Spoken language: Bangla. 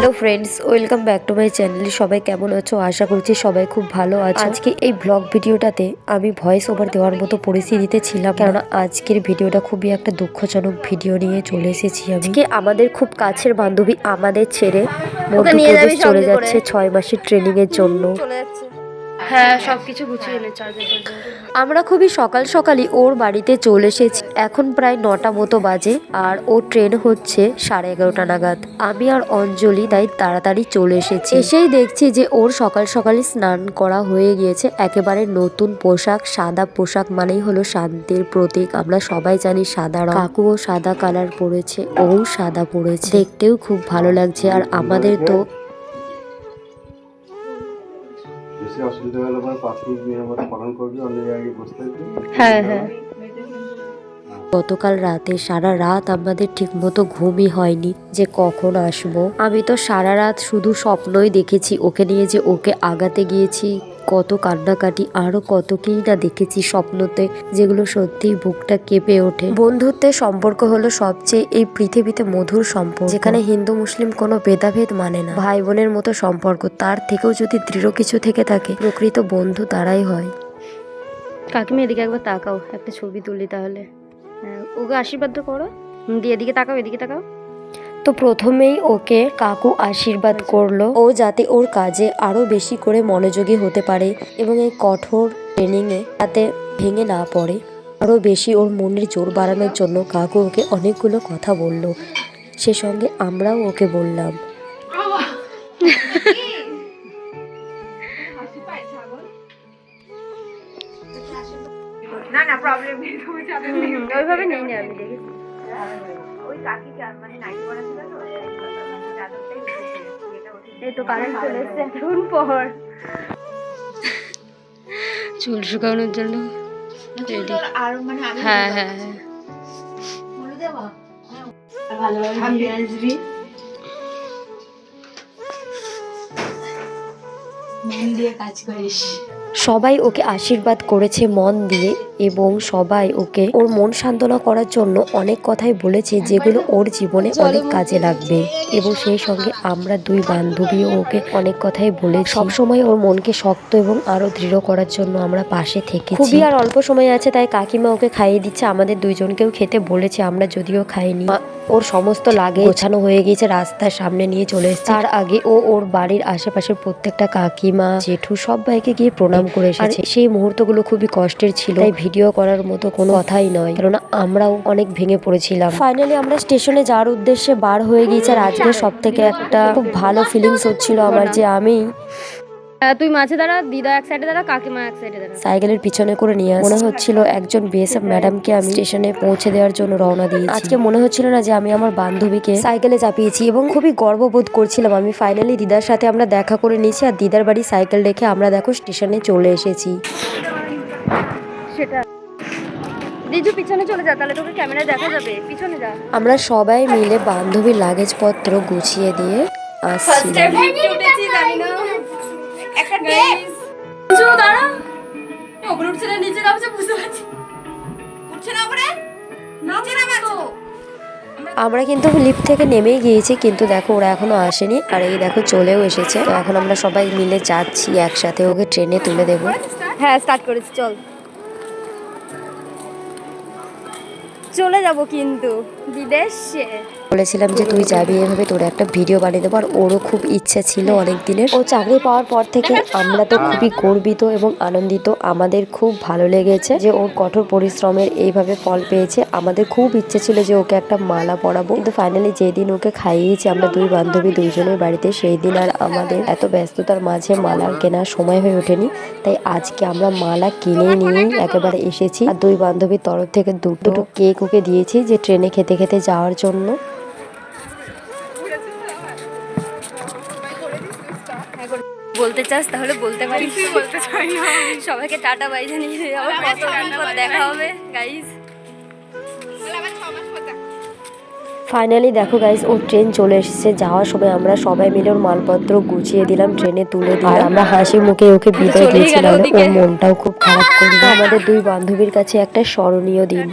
Hello friends welcome back to my channel সবাই কেমন আছো? আশা করছি সবাই খুব ভালো আছো। আজকে এই ব্লগ ভিডিওটাতে আমি ভয়েস ওভার দেওয়ার মতো পরিস্থিতিতে ছিলাম কেননা আজকের ভিডিওটা খুবই একটা দুঃখজনক ভিডিও নিয়ে চলে এসেছি আজকে আমাদের খুব কাছের বান্ধবী আমাদের ছেড়ে মধ্যপ্রদেশ চলে যাচ্ছে ছয় মাসের ট্রেনিংয়ের জন্য। চলে যাচ্ছে। হ্যাঁ সবকিছু গুছিয়ে এনে চার্জার আমরা খুবই সকাল সকালই ওর বাড়িতে চলে এসেছি। এখন প্রায় নটা মতো বাজে আর ওর ট্রেন হচ্ছে সাড়ে এগারোটা নাগাদ। আমি আর অঞ্জলি তাই তাড়াতাড়ি চলে এসেছি। এসেই দেখছি যে ওর সকাল সকালই স্নান করা হয়ে গিয়েছে। একেবারে নতুন পোশাক সাদা পোশাক মানেই হলো শান্তির প্রতীক। আমরা সবাই জানি সাদা রং। কাকুও সাদা কালার পরেছে ও সাদা পরেছে। দেখতেও খুব ভালো লাগছে। আর আমাদের তো বেশি অসুবিধা হলে পরে প্রাথমিক মিনিট নিয়ে পালন করবে অন্য জায়গায় বসে থাকবে হ্যাঁ হ্যাঁ। গতকাল রাতে সারা রাত আমাদের ঠিকমতো ঘুমই হয়নি যে কখন আসব। আমি তো সারা রাত শুধু স্বপ্নই দেখেছি ওকে নিয়ে যে ওকে আগাতে গিয়েছি। কত কান্নাকাটি, আরও কত কি না দেখেছি স্বপ্নতে, যেগুলো সত্যিই বুকটা কেঁপে ওঠে। বন্ধুত্বের সম্পর্ক হলো সবচেয়ে এই পৃথিবীতে মধুর সম্পর্ক। যেখানে হিন্দু মুসলিম কোনো ভেদাভেদ মানে না। ভাই বোনের মতো সম্পর্ক, তার থেকেও যদি দৃঢ় কিছু থেকে থাকে, প্রকৃত বন্ধু তারাই হয়। কাকিমা, এদিকে একবার তাকাও, একটা ছবি তুলি তাহলে। হ্যাঁ ওকে আশীর্বাদ করো। দিয়ে এদিকে তাকাও এদিকে তাকাও। তো প্রথমেই ওকে কাকু আশীর্বাদ করল। ও যাতে ওর কাজে আরও বেশি করে মনোযোগী হতে পারে এবং এই কঠোর ট্রেনিংয়ে যাতে ভেঙে না পড়ে। আরও বেশি ওর মনের জোর বাড়ানোর জন্য কাকু ওকে অনেকগুলো কথা বলল। সে সঙ্গে আমরাও ওকে বললাম। না না প্রবলেম নেই তুমি চাপে নেই ওইভাবে নেই আমি দেখেছি। এই তো কারেন্ট চলে এসছে এতক্ষণ পর। চুল শুকানোর জন্য। মানে হ্যাঁ হ্যাঁ হ্যাঁ। ভালোভাবে আসবি মন দিয়ে কাজ করিস। সবাই ওকে আশীর্বাদ করেছে মন দিয়ে। এবং সবাই ওকে ওর মন সান্ত্বনা করার জন্য অনেক কথাই বলেছে যেগুলো ওর জীবনে অনেক কাজে লাগবে। এবং সেই সঙ্গে আমরা দুই বান্ধবীও ওকে অনেক কথাই বলে সবসময় ওর মনকে শক্ত এবং আরও দৃঢ় করার জন্য আমরা পাশে থেকে খুবই আর অল্প সময় আছে তাই কাকিমা ওকে খাইয়ে দিচ্ছে। আমাদের দুইজনকেও খেতে বলেছে আমরা যদিও খাইনি। ওর সমস্ত লাগে গোছানো হয়ে গিয়েছে রাস্তার সামনে নিয়ে চলে এসেছে। তার আগে ও ওর বাড়ির আশেপাশের প্রত্যেকটা কাকিমা জেঠু সবাইকে গিয়ে প্রণাম করে এসেছে। সেই মুহূর্তগুলো খুবই কষ্টের ছিল। তাই ভিডিও করার মতো কোনো কথাই নয়। কেননা আমরাও অনেক ভেঙে পড়েছিলাম। ফাইনালি আমরা স্টেশনে যাওয়ার উদ্দেশ্যে বার হয়ে গিয়েছি আর আজকে সব থেকে একটা খুব ভালো ফিলিংস হচ্ছিল আমার যে আমি তুই মাঝে দাঁড়া দিদা এক সাইডে দাঁড়া কাকিমা এক সাইডে দাঁড়া। সাইকেলের পিছনে করে নিয়ে আসি মনে হচ্ছিল একজন বিএসএফ ম্যাডামকে আমি স্টেশনে পৌঁছে দেওয়ার জন্য রওনা দিয়েছি। আজকে মনে হচ্ছিল না যে আমি আমার বান্ধবীকে সাইকেলে চাপিয়েছি এবং খুবই গর্ববোধ করছিলাম। আমি ফাইনালি দিদার সাথে আমরা দেখা করে নিয়েছি আর দিদার বাড়ি সাইকেল রেখে আমরা দেখো স্টেশনে চলে এসেছি। দিজু পিছনে চলে যা তাহলে তোকে ক্যামেরায় দেখা যাবে। পিছনে যা। আমরা সবাই মিলে বান্ধবীর লাগেজপত্র গুছিয়ে দিয়ে আসছিলাম। দিজু দাঁড়া। ওপরে উঠছে না নিচে নামছে বুঝতে পারছি। উঠছে না উপরে নিচে নামে তো আমরা কিন্তু লিফট থেকে নেমেই গিয়েছি কিন্তু দেখো ওরা এখনও আসেনি। আর এই দেখো চলেও এসেছে। এখন আমরা সবাই মিলে যাচ্ছি একসাথে ওকে ট্রেনে তুলে দেবো। হ্যাঁ স্টার্ট করেছি চল। চলে যাব কিন্তু বিদেশে। বলেছিলাম যে তুই যাবি এভাবে তোর একটা ভিডিও বানিয়ে দেবো। আর ওরও খুব ইচ্ছা ছিল অনেক দিনের ও চাকরি পাওয়ার পর থেকে আমরা তো খুবই গর্বিত এবং আনন্দিত। আমাদের খুব ভালো লেগেছে যে ওর কঠোর পরিশ্রমের এইভাবে ফল পেয়েছে। আমাদের খুব ইচ্ছে ছিল যে ওকে একটা মালা পরাবো। কিন্তু ফাইনালি যেদিন ওকে খাইয়েছি আমরা দুই বান্ধবী দুইজনের বাড়িতে সেই দিন আর আমাদের এত ব্যস্ততার মাঝে মালার কেনার সময় হয়ে ওঠেনি। তাই আজকে আমরা মালা কিনে নিয়েই একেবারে এসেছি। আর দুই বান্ধবীর তরফ থেকে দুটো দুটো কেক ওকে দিয়েছি যে ট্রেনে খেতে খেতে যাওয়ার জন্য। বলতে চাস তাহলে বলতে পারিস। বলতে চাই না সবাইকে টাটা বাই জানিয়ে আবার কতদিন পর দেখা হবে গাইস ফাইনালি দেখো গাইস ও ট্রেন চলে এসেছে। যাওয়ার সময় আমরা সবাই মিলে ওর মালপত্র গুছিয়ে দিলাম ট্রেনে তুলে দিলাম। আমরা হাসি মুখে ওকে বিদায় দিয়েছিলাম ওর মনটাও খুব খারাপ করবে। আমাদের দুই বান্ধবীর কাছে একটা স্মরণীয় দিন।